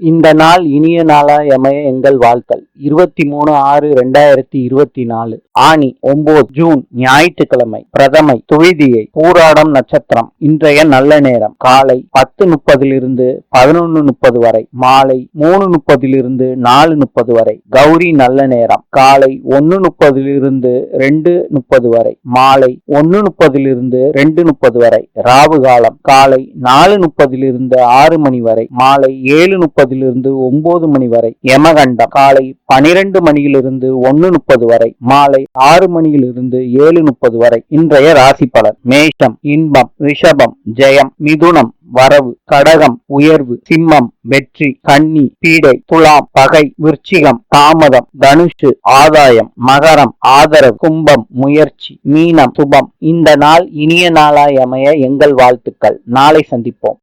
இந்த நாள் இனிய நாளாய் அமைய எங்கள் வாழ்த்தல். இருபத்தி மூணு ஆறு ரெண்டாயிரத்தி இருபத்தி நாலு ஆணி ஒன்பது ஜூன் ஞாயிற்றுக்கிழமை பிரதமை துவிதியை பூராடம் நட்சத்திரம். இன்றைய நல்ல நேரம். காலை பத்து முப்பதிலிருந்து பதினொன்னு முப்பது வரை. மாலை மூணு முப்பதிலிருந்து நாலு முப்பது வரை. கௌரி நல்ல நேரம். காலை ஒன்று முப்பதிலிருந்து ரெண்டு முப்பது வரை. மாலை ஒன்னு முப்பதிலிருந்து ரெண்டு முப்பது வரை. ராவு காலம் காலை நாலு முப்பதிலிருந்து ஆறு மணி வரை. மாலை ஏழு முப்பதிலிருந்து ஒன்பது மணி வரை யமகண்டம். காலை பனிரெண்டு மணியிலிருந்து ஒன்னு முப்பது வரை மாலை ஆறு மணியிலிருந்து ஏழு முப்பது வரை இன்றைய ராசி பலன். மேஷம் இன்பம் ரிஷபம் ஜெயம் மிதுனம் வரவு கடகம் உயர்வு சிம்மம் வெற்றி கன்னி பீடை துலாம் பகை விருச்சிகம் தாமதம் தனுஷு ஆதாயம் மகரம் ஆதரவு கும்பம் முயற்சி மீனம் சுபம். இந்த நாள் இனிய நாளாய் அமைய எங்கள் வாழ்த்துக்கள். நாளை சந்திப்போம்.